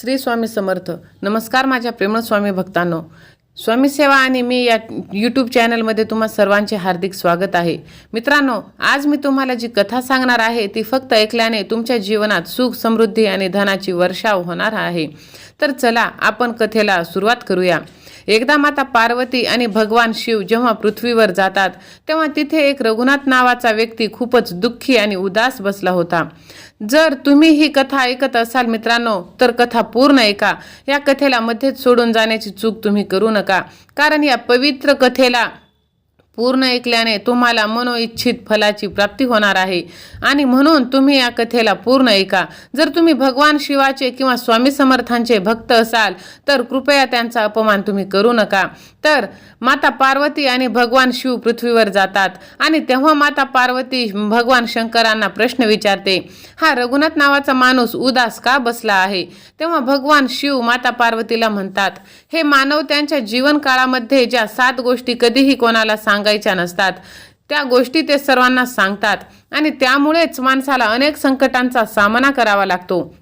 श्री स्वामी समर्थ. नमस्कार माझ्या प्रेमळ स्वामी भक्तांनो. स्वामी सेवा आणि मी या यूट्यूब चॅनलमध्ये तुम्हा सर्वांचे हार्दिक स्वागत आहे. मित्रांनो आज मी तुम्हाला जी कथा सांगणार आहे ती फक्त ऐकल्याने तुमच्या जीवनात सुख समृद्धी आणि धनाची वर्षाव होणार आहे. तर चला आपण कथेला सुरुवात करूया. एकदा माता पार्वती आणि भगवान शिव जेव्हा पृथ्वीवर जातात तेव्हा तिथे एक रघुनाथ नावाचा व्यक्ती खूपच दुःखी आणि उदास बसला होता. जर तुम्ही ही कथा ऐकत असाल मित्रांनो तर कथा पूर्ण ऐका. या कथेला मध्येच सोडून जाण्याची चूक तुम्ही करू नका. कारण या पवित्र कथेला पूर्ण ऐकल्याने तुम्हाला मनोइच्छित फलाची प्राप्ती होणार आहे. आणि म्हणून तुम्ही या कथेला पूर्ण ऐका. जर तुम्ही भगवान शिवाचे किंवा स्वामी समर्थांचे भक्त असाल तर कृपया त्यांचा अपमान तुम्ही करू नका. तर माता पार्वती आणि भगवान शिव पृथ्वीवर जातात आणि तेव्हा माता पार्वती भगवान शंकरांना प्रश्न विचारते हा रघुनाथ नावाचा माणूस उदास का बसला आहे? तेव्हा भगवान शिव माता पार्वतीला म्हणतात हे मानव त्यांच्या जीवन काळामध्ये ज्या सात गोष्टी कधीही कोणाला सांग सांगायच्या नसतात. त्या गोष्टी ते सर्वांना सांगतात आणि त्यामुळेच माणसाला अनेक संकटांचा सामना करावा लागतो.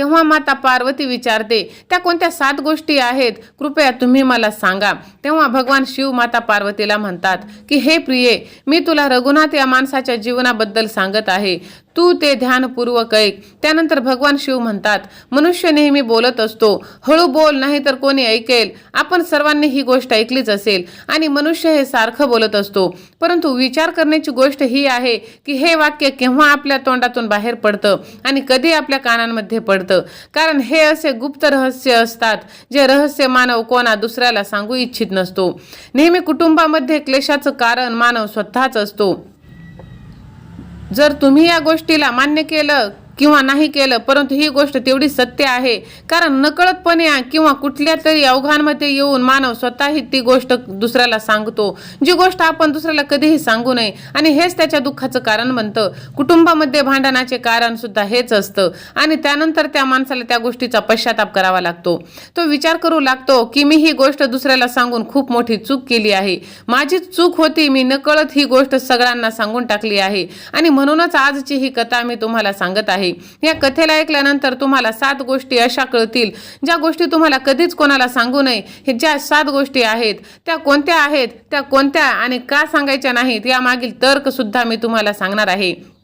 तेव्हा माता पार्वती विचारते त्या कोणत्या सात गोष्टी आहेत? कृपया तुम्ही मला सांगा. तेव्हा भगवान शिव माता पार्वतीला म्हणतात की हे प्रिये मी तुला रघुनाथ या माणसाच्या जीवनाबद्दल सांगत आहे. तू ते ध्यानपूर्वक ऐक. त्यानंतर भगवान शिव म्हणतात मनुष्य नेहमी बोलत असतो. हळू बोल नाही तर कोणी ऐकेल. आपण सर्वांनी ही गोष्ट ऐकलीच असेल आणि मनुष्य हे सारखं बोलत असतो. परंतु विचार करण्याची गोष्ट ही आहे की हे वाक्य केव्हा आपल्या तोंडातून बाहेर पडतं आणि कधी आपल्या कानांमध्ये पडतं? कारण हे असे गुप्त रहस्य असतात जे रहस्य मानव कोणा दुसऱ्याला सांगू इच्छित नसतो. नेहमी कुटुंबामध्ये क्लेशाचं कारण मानव स्वतःच असतो. जर तुम्ही या गोष्टीला मान्य केलं किंवा नाही केलं परंतु ही गोष्ट तेवढी सत्य आहे. कारण नकळतपणे किंवा कुठल्या तरी अवघांमध्ये येऊन मानव स्वतःही ती गोष्ट दुसऱ्याला सांगतो. जी गोष्ट आपण दुसऱ्याला कधीही सांगू नये. आणि हेच त्याच्या दुःखाचं कारण बनतं. कुटुंबामध्ये भांडणाचे कारण सुद्धा हेच असतं. आणि त्यानंतर त्या माणसाला त्या गोष्टीचा पश्चाताप करावा लागतो. तो विचार करू लागतो की मी ही गोष्ट दुसऱ्याला सांगून खूप मोठी चूक केली आहे. माझी चूक होती मी नकळत ही गोष्ट सगळ्यांना सांगून टाकली आहे. आणि म्हणूनच आजची ही कथा मी तुम्हाला सांगत आहे या कथेला ऐकल्यानंतर तुम्हाला सात गोष्टी अशा कळतील. ज्या गोष्टी तुम्हाला कधीच कोणाला सांगू नये हे ज्या सात गोष्टी आहेत त्या कोणत्या आहेत त्या कोणत्या आणि का सांगायच्या नाहीत यामागील तर्क सुद्धा मी तुम्हाला सांगणार आहे.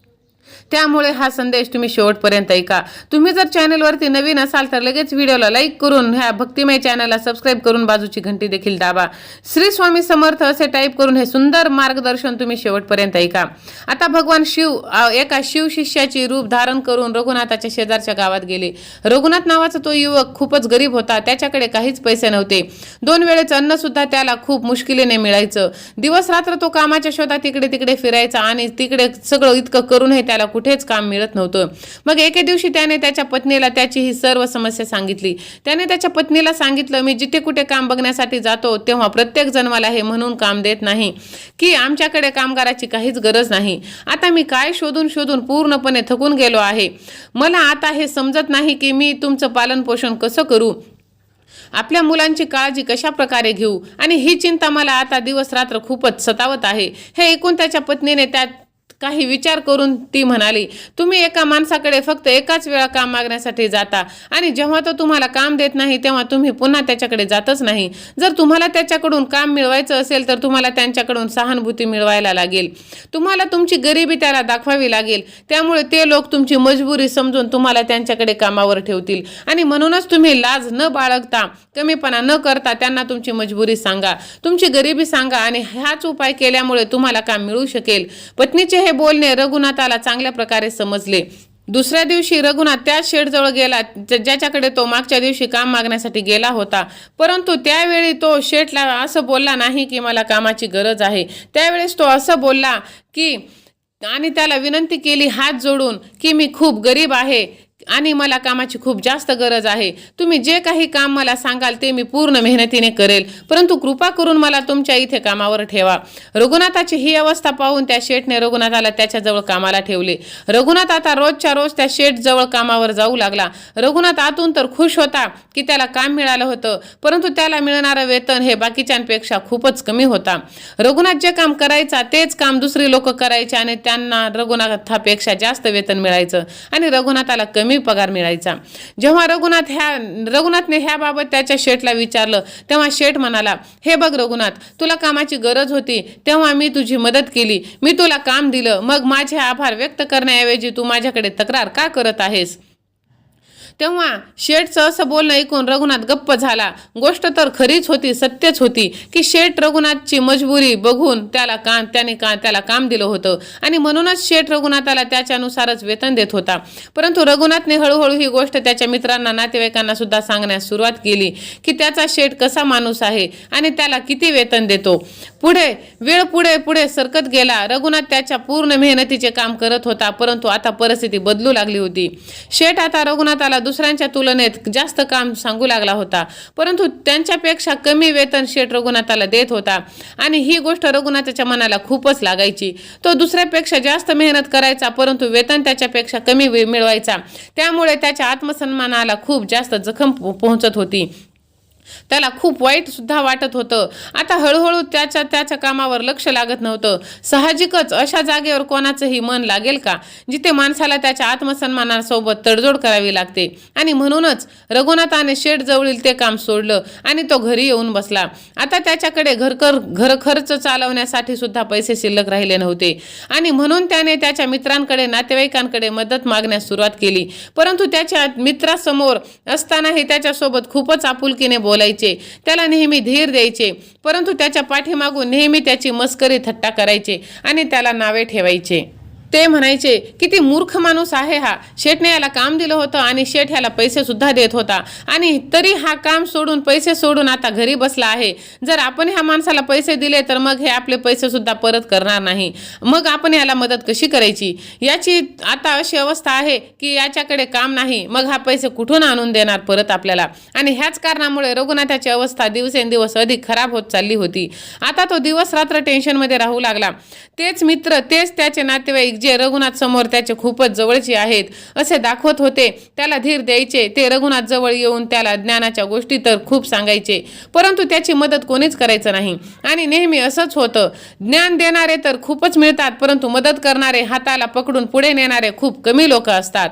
त्यामुळे हा संदेश तुम्ही शेवटपर्यंत ऐका. तुम्ही जर चॅनलवरती नवीन असाल तर लगेच व्हिडिओला लाईक करून ह्या भक्तिमय चॅनलला सबस्क्राईब करून बाजूची घंटी देखील दाबा. श्री स्वामी समर्थ असे टाईप करून हे सुंदर मार्गदर्शन तुम्ही शेवटपर्यंत ऐका. आता भगवान शिव एका शिव शिष्याची रूप धारण करून रघुनाथाच्या शेजारच्या गावात गेले. रघुनाथ नावाचा तो युवक खूपच गरीब होता त्याच्याकडे काहीच पैसे नव्हते. दोन वेळेचं अन्न सुद्धा त्याला खूप मुश्किलीने मिळायचं. दिवस रात्र तो कामाच्या शोधात तिकडे तिकडे फिरायचा आणि तिकडे सगळं इतकं करूनही त्याला कुठेच काम मिळत नव्हतं. मग एके दिवशी त्याने त्याच्या पत्नीला त्याची ही सर्व समस्या सांगितली. त्याने त्याच्या पत्नीला सांगितलं मी जिथे कुठे काम बघण्यासाठी जातो तेव्हा प्रत्येक जण मला हे म्हणून काम देत नाही की आमच्याकडे कामगाराची काहीच गरज नाही. आता मी काय शोधून शोधून पूर्णपणे थकून गेलो आहे. मला आता हे समजत नाही की मी तुमचं पालन पोषण कसं करू? आपल्या मुलांची काळजी कशा प्रकारे घेऊ? आणि ही चिंता मला आता दिवस रात्र खूपच सतावत आहे. हे ऐकून त्याच्या पत्नीने त्या काही विचार करून ती म्हणाली तुम्ही एका माणसाकडे फक्त एकाच वेळा काम मागण्यासाठी जाता आणि जेव्हा तो तुम्हाला काम देत नाही तेव्हा तुम्ही पुन्हा त्याच्याकडे जातच नाही. जर तुम्हाला त्याच्याकडून काम मिळवायचं असेल तर तुम्हाला त्यांच्याकडून सहानुभूती मिळवायला लागेल. तुम्हाला तुमची गरिबी त्याला दाखवावी लागेल. त्यामुळे ते लोक तुमची मजबुरी समजून तुम्हाला त्यांच्याकडे कामावर ठेवतील. आणि म्हणूनच तुम्ही लाज न बाळगता कमीपणा न करता त्यांना तुमची मजबुरी सांगा. तुमची गरिबी सांगा आणि हाच उपाय केल्यामुळे तुम्हाला काम मिळू शकेल. पत्नीचे हे बोलणे रघुनाथाला चांगल्या प्रकारे समजले. दुसऱ्या दिवशी रघुनाथ त्याच शेडजवळ गेला ज- ज्याच्याकडे तो मागच्या दिवशी काम मागण्यासाठी गेला होता. परंतु त्यावेळी तो शेठला असं बोलला नाही की मला कामाची गरज आहे. त्यावेळेस तो असं बोलला की आणि त्याला विनंती केली हात जोडून की मी खूप गरीब आहे. आणि मला कामाची खूप जास्त गरज आहे. तुम्ही जे काही काम मला सांगाल ते मी पूर्ण मेहनतीने करेल. परंतु कृपा करून मला तुमच्या इथे कामावर ठेवा. रघुनाथाची ही अवस्था पाहून त्या शेठने रघुनाथाला त्याच्याजवळ कामाला ठेवले. रघुनाथ आता रोजच्या रोज त्या शेठजवळ कामावर जाऊ लागला. रघुनाथ आतून तर खुश होता की त्याला काम मिळालं होतं. परंतु त्याला मिळणारं वेतन हे बाकीच्यांपेक्षा खूपच कमी होता. रघुनाथ जे काम करायचा तेच काम दुसरी लोक करायचे आणि त्यांना रघुनाथापेक्षा जास्त वेतन मिळायचं. आणि रघुनाथाला कमी कमी पगार मिळायचा. जेव्हा रघुनाथ ह्या रघुनाथने ह्याबाबत त्याच्या शेठला विचारलं तेव्हा शेठ म्हणाला हे बघ रघुनाथ तुला कामाची गरज होती तेव्हा मी तुझी मदत केली. मी तुला काम दिलं. मग माझे आभार व्यक्त करण्याऐवजी तू माझ्याकडे तक्रार का करत आहेस? तेव्हा शेठचं असं बोलणं ऐकून रघुनाथ गप्प झाला. गोष्ट तर खरीच होती सत्यच होती की शेठ रघुनाथची मजबुरी बघून त्याला काम त्याने का त्याला काम दिलं होतं. आणि म्हणूनच शेठ रघुनाथाला त्याच्यानुसारच वेतन देत होता. परंतु रघुनाथने हळूहळू ही गोष्ट त्याच्या मित्रांना नातेवाईकांना सुद्धा सांगण्यास सुरुवात केली की त्याचा शेठ कसा माणूस आहे आणि त्याला किती वेतन देतो. पुढे वेळ पुढे पुढे सरकत गेला. रघुनाथ त्याच्या पूर्ण मेहनतीचे काम करत होता परंतु आता परिस्थिती बदलू लागली होती. शेठ आता रघुनाथाला दुसऱ्यांच्या तुलनेत जास्त काम सांगू लागला होता. परंतु त्यांच्यापेक्षा कमी वेतन शेठ रघुनाथाला देत होता. आणि ही गोष्ट रघुनाथाच्या मनाला खूपच लागायची. तो दुसऱ्यापेक्षा जास्त मेहनत करायचा परंतु वेतन त्याच्यापेक्षा कमी वे- मिळवायचा. त्यामुळे त्याच्या आत्मसन्मानाला खूप जास्त जखम पो- पोहोचत होती. त्याला खूप वाईट सुद्धा वाटत होतं. आता हळूहळू त्याच्या त्याच्या कामावर लक्ष लागत नव्हतं. साहजिकच अशा जागेवर कोणाचंही मन लागेल का? जिथे माणसाला त्याच्या आत्मसन्मानासोबत तडजोड करावी लागते. आणि म्हणूनच रघुनाथाने शेठ जवळील ते काम सोडलं आणि तो घरी येऊन बसला. आता त्याच्याकडे घरकर घर खर्च चालवण्यासाठी सुद्धा पैसे शिल्लक राहिले नव्हते. आणि म्हणून त्याने त्याच्या मित्रांकडे नातेवाईकांकडे मदत मागण्यास सुरुवात केली. परंतु त्याच्या मित्रासमोर असतानाही त्याच्यासोबत खूपच आपुलकीने बोल बोलायचे. त्याला नेहमी धीर द्यायचे. परंतु त्याच्या पाठीमागून नेहमी त्याची मस्करी थट्टा करायचे आणि त्याला नावे ठेवायचे. ते म्हणायचे किती मूर्ख माणूस आहे हा. शेठने याला काम दिलं होतं आणि शेठ ह्याला पैसे सुद्धा देत होता. आणि तरी हा काम सोडून पैसे सोडून आता घरी बसला आहे. जर आपण ह्या माणसाला पैसे दिले तर मग हे आपले पैसे सुद्धा परत करणार नाही. मग आपण याला मदत कशी करायची? याची आता अशी अवस्था आहे की याच्याकडे काम नाही. मग हा पैसे कुठून आणून देणार परत आपल्याला? आणि ह्याच कारणामुळे रघुनाथाची अवस्था दिवसेंदिवस अधिक खराब होत चालली होती. आता तो दिवस रात्र टेन्शनमध्ये राहू लागला. तेच मित्र तेच त्याचे नातेवाईक जे रघुनाथ समोर त्याचे खूपच जवळचे आहेत असे दाखवत होते. त्याला धीर द्यायचे. ते रघुनाथ जवळ येऊन त्याला ज्ञानाच्या गोष्टी तर खूप सांगायचे. परंतु त्याची मदत कोणीच करायचं नाही. आणि नेहमी असंच होतं. ज्ञान देणारे तर खूपच मिळतात परंतु मदत करणारे हाताला पकडून पुढे नेणारे खूप कमी लोक असतात.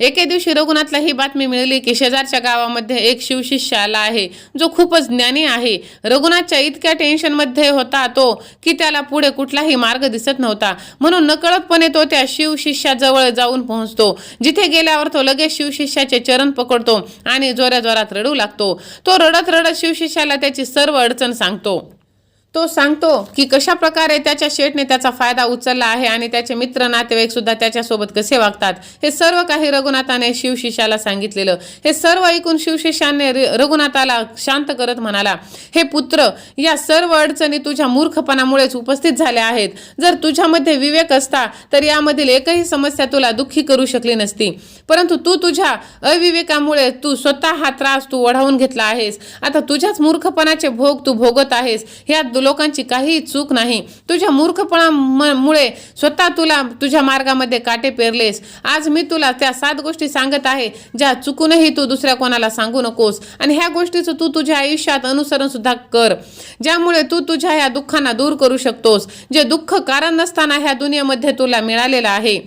एके दिवशी रघुनाथला ही बातमी मिळाली की शेजारच्या गावामध्ये एक शिवशिष्य आला आहे जो खूपच ज्ञानी आहे. रघुनाथच्या इतक्या टेन्शनमध्ये होता तो की त्याला पुढे कुठलाही मार्ग दिसत नव्हता. म्हणून नकळतपणे तो त्या शिवशिष्याजवळ जाऊन पोहोचतो. जिथे गेल्यावर तो लगेच शिवशिष्याचे चरण पकडतो आणि जोऱ्या जोरात रडू लागतो. तो रडत रडत शिवशिष्याला त्याची सर्व अडचण सांगतो. तो सांगतो की कशा प्रकारे त्याच्या शेठने त्याचा फायदा उचलला आहे आणि त्याचे मित्र नातेवाईक सुद्धा त्याच्यासोबत कसे वागतात? हे सर्व काही रघुनाथाने शिवशिष्याला सांगितलेलं. हे सर्व ऐकून शिवशिष्याने रघुनाथाला शांत करत म्हणाला हे पुत्र या सर्व अडचणी तुझ्या मूर्खपणामुळेच उपस्थित झाल्या आहेत. जर तुझ्यामध्ये विवेक असता तर यामधील एकही समस्या तुला दुःखी करू शकली नसती. परंतु तू तुझ्या अविवेकामुळे तू स्वतः हा त्रास तू ओढावून घेतला आहेस. आता तुझ्याच मूर्खपणाचे भोग तू भोगत आहेस. ह्या लोकांची काहीही चूक नाही. तुझ्या मूर्खपणामुळे स्वतः तुला तुझ्या मार्गामध्ये काटे पेरलेस. आज मी तुला त्या सात गोष्टी सांगत आहे ज्या चुकूनही तू दुसऱ्या कोणाला सांगू नकोस. आणि ह्या गोष्टीचं तू तुझ्या आयुष्यात अनुसरण सुद्धा कर ज्यामुळे तू तुझ्या ह्या दुःखांना दूर करू शकतोस. जे दुःख कारण नसताना ह्या दुनियेमध्ये तुला मिळालेलं आहे.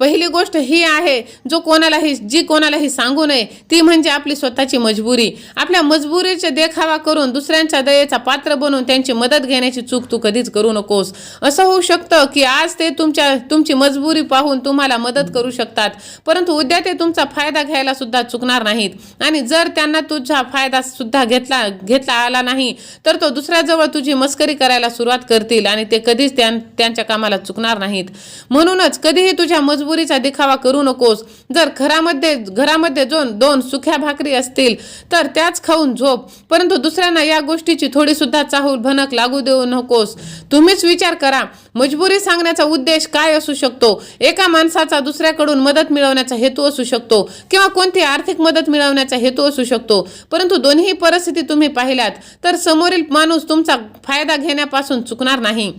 पहिली गोष्ट ही आहे जो कोणालाही जी कोणालाही सांगू नये ती म्हणजे आपली स्वतःची मजबुरी. आपल्या मजबुरीचे देखावा करून दुसऱ्यांच्या दयेचा पात्र बनून त्यांची मदत घेण्याची चूक तू कधीच करू नकोस. असं होऊ शकतं की आज ते तुमच्या तुमची मजबुरी पाहून तुम्हाला मदत करू शकतात परंतु उद्या ते तुमचा फायदा घ्यायला सुद्धा चुकणार नाहीत. आणि जर त्यांना तुझा फायदा सुद्धा घेतला घेतला आला नाही तर तो दुसऱ्याजवळ तुझी मस्करी करायला सुरुवात करतील आणि ते कधीच त्यां त्यांच्या कामाला चुकणार नाहीत. म्हणूनच कधीही तुझ्या मजबुरीचा दिखावा करू नकोस. जर घरामध्ये घरामध्ये जो दोन सुख्या भाकरी असतील तर त्याच खाऊन झोप. परंतु दुसऱ्यांना या गोष्टीची थोडी सुद्धा चाहूल भनक लागू देऊ नकोस. तुम्हीच विचार करा मजबुरी सांगण्याचा उद्देश काय असू शकतो? एका माणसाचा दुसऱ्याकडून मदत मिळवण्याचा हेतू असू शकतो किंवा कोणती आर्थिक मदत मिळवण्याचा हेतू असू शकतो? परंतु दोन्ही परिस्थिती तुम्ही पाहिल्यात तर समोरील माणूस तुमचा फायदा घेण्यापासून चुकणार नाही.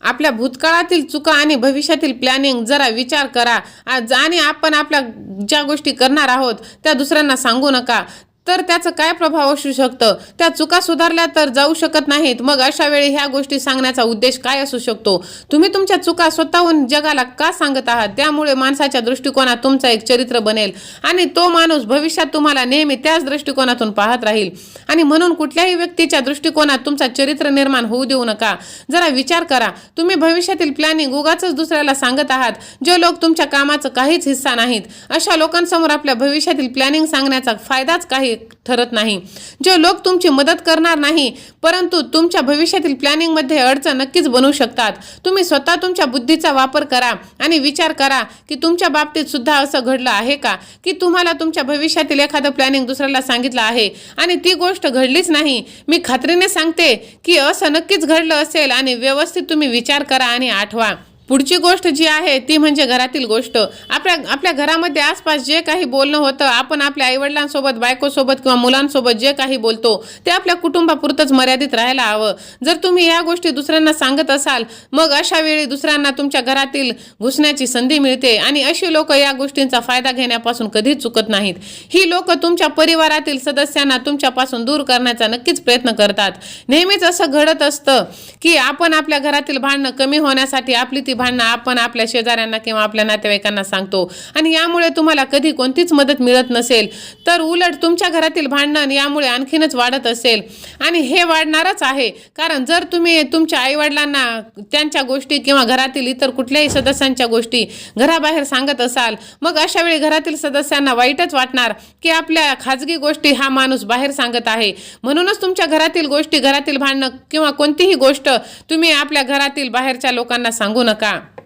आपल्या भूतकाळातील चुका आणि भविष्यातील प्लॅनिंग जरा विचार करा. आज आणि आपण आपल्या ज्या गोष्टी करणार आहोत त्या दुसऱ्यांना सांगू नका. तर त्याचं काय प्रभाव असू शकतं? त्या चुका सुधारल्या तर जाऊ शकत नाहीत. मग अशा वेळी ह्या गोष्टी सांगण्याचा उद्देश काय असू शकतो? तुम्ही तुमच्या चुका स्वतःहून जगाला का सांगत आहात? त्यामुळे माणसाच्या दृष्टिकोनात तुमचा एक चरित्र बनेल. आणि तो माणूस भविष्यात तुम्हाला नेहमी त्याच दृष्टिकोनातून पाहत राहील. आणि म्हणून कुठल्याही व्यक्तीच्या दृष्टिकोनात तुमचा चरित्र निर्माण होऊ देऊ नका. जरा विचार करा. तुम्ही भविष्यातील प्लॅनिंग उगाच दुसऱ्याला सांगत आहात? जे लोक तुमच्या कामाचं काहीच हिस्सा नाहीत. अशा लोकांसमोर आपल्या भविष्यातील प्लॅनिंग सांगण्याचा फायदाच काही ठरत नाही. जे लोक तुमची मदत करणार नाही परंतु तुमच्या भविष्यातील प्लॅनिंगमध्ये अडचण नक्कीच बनवू शकतात. तुम्ही स्वतः तुमच्या बुद्धीचा वापर करा आणि विचार करा की तुमच्या बाबतीत सुद्धा असं घडलं आहे का? की तुम्हाला तुमच्या भविष्यातील एखादं प्लॅनिंग दुसऱ्याला सांगितलं आहे आणि ती गोष्ट घडलीच नाही? मी खात्रीने सांगते की असं नक्कीच घडलं असेल आणि व्यवस्थित तुम्ही विचार करा आणि आठवा. पुढची गोष्ट जी आहे ती म्हणजे घरातील गोष्ट. आपल्या आपल्या घरामध्ये आसपास जे काही बोलणं होतं आपण आपल्या आईवडिलांसोबत बायकोसोबत किंवा मुलांसोबत जे काही बोलतो ते आपल्या कुटुंबापुरतंच मर्यादित राहायला हवं. जर तुम्ही या गोष्टी दुसऱ्यांना सांगत असाल मग अशा वेळी दुसऱ्यांना तुमच्या घरातील घुसण्याची संधी मिळते आणि अशी लोक या गोष्टींचा फायदा घेण्यापासून कधीच चुकत नाहीत. ही लोक तुमच्या परिवारातील सदस्यांना तुमच्यापासून दूर करण्याचा नक्कीच प्रयत्न करतात. नेहमीच असं घडत असतं की आपण आपल्या घरातील भांडणं कमी होण्यासाठी आपली ती भांडणं आपण आपल्या शेजाऱ्यांना किंवा आपल्या नातेवाईकांना सांगतो. आणि यामुळे तुम्हाला कधी कोणतीच मदत मिळत नसेल तर उलट तुमच्या घरातील भांडण यामुळे आणखीनच वाढत असेल. आणि हे वाढणारच आहे. कारण जर तुम्ही तुमच्या आईवडिलांना त्यांच्या गोष्टी किंवा घरातील इतर कुठल्याही सदस्यांच्या गोष्टी घराबाहेर सांगत असाल मग अशा वेळी घरातील सदस्यांना वाईटच वाटणार की आपल्या खाजगी गोष्टी हा माणूस बाहेर सांगत आहे. म्हणूनच तुमच्या घरातील गोष्टी घरातील भांडणं किंवा कोणतीही गोष्ट तुम्ही आपल्या घरातील बाहेरच्या लोकांना सांगू नका. Basta.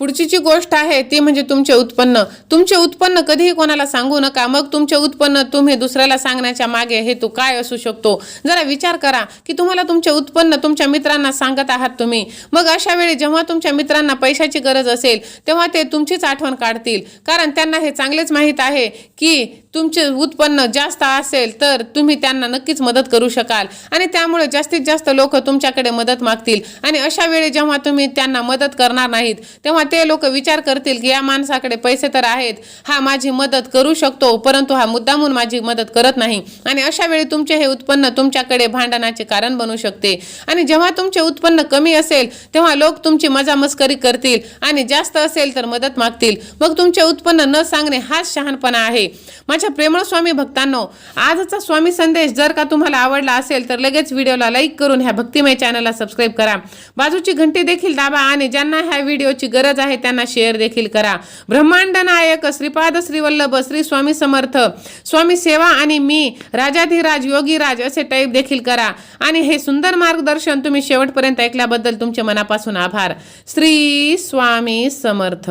पुढची जी गोष्ट आहे ती म्हणजे तुमचे उत्पन्न. तुमचे उत्पन्न कधीही कोणाला सांगू नका. मग तुमचे उत्पन्न तुम्ही दुसऱ्याला सांगण्याच्या मागे हेतू काय असू शकतो? जरा विचार करा की तुम्हाला तुमचे उत्पन्न तुमच्या मित्रांना सांगत आहात तुम्ही. मग अशा वेळी जेव्हा तुमच्या मित्रांना पैशाची गरज असेल तेव्हा ते तुमचीच आठवण काढतील. कारण त्यांना हे चांगलेच माहीत आहे की तुमचे उत्पन्न जास्त असेल तर तुम्ही त्यांना नक्कीच मदत करू शकाल. आणि त्यामुळे जास्तीत जास्त लोक तुमच्याकडे मदत मागतील. आणि अशा वेळी जेव्हा तुम्ही त्यांना मदत करणार नाहीत तेव्हा ते लोक विचार करतील की या माणसाकडे पैसे तर आहेत हा माझी मदत करू शकतो परंतु हा मुद्दामून माझी मदत करत नाही. आणि अशा वेळी तुमचे हे उत्पन्न तुमच्याकडे भांडणाचे कारण बनू शकते. आणि जेव्हा तुमचे उत्पन्न कमी असेल तेव्हा लोक तुमची मजामस्करी करतील आणि जास्त असेल तर मदत मागतील. मग तुमचे उत्पन्न न सांगणे हाच शहाणपणा आहे. माझ्या प्रेमळ स्वामी भक्तांनो आजचा स्वामी संदेश जर का तुम्हाला आवडला असेल तर लगेच व्हिडिओला लाईक करून ह्या भक्तिमय चॅनलला सबस्क्राईब करा. बाजूची घंटी देखील दाबा आणि ज्यांना ह्या व्हिडिओची गरज आहे त्यांना शेअर देखील करा. ब्रह्मांड नायक श्रीपाद श्रीवल्लभ श्री स्वामी समर्थ स्वामी सेवा आणि मी राजाधिराज योगीराज असे टाईप देखील करा. आणि हे सुंदर मार्गदर्शन तुम्ही शेवटपर्यंत ऐकल्याबद्दल तुमचे मनापासून आभार. श्री स्वामी समर्थ.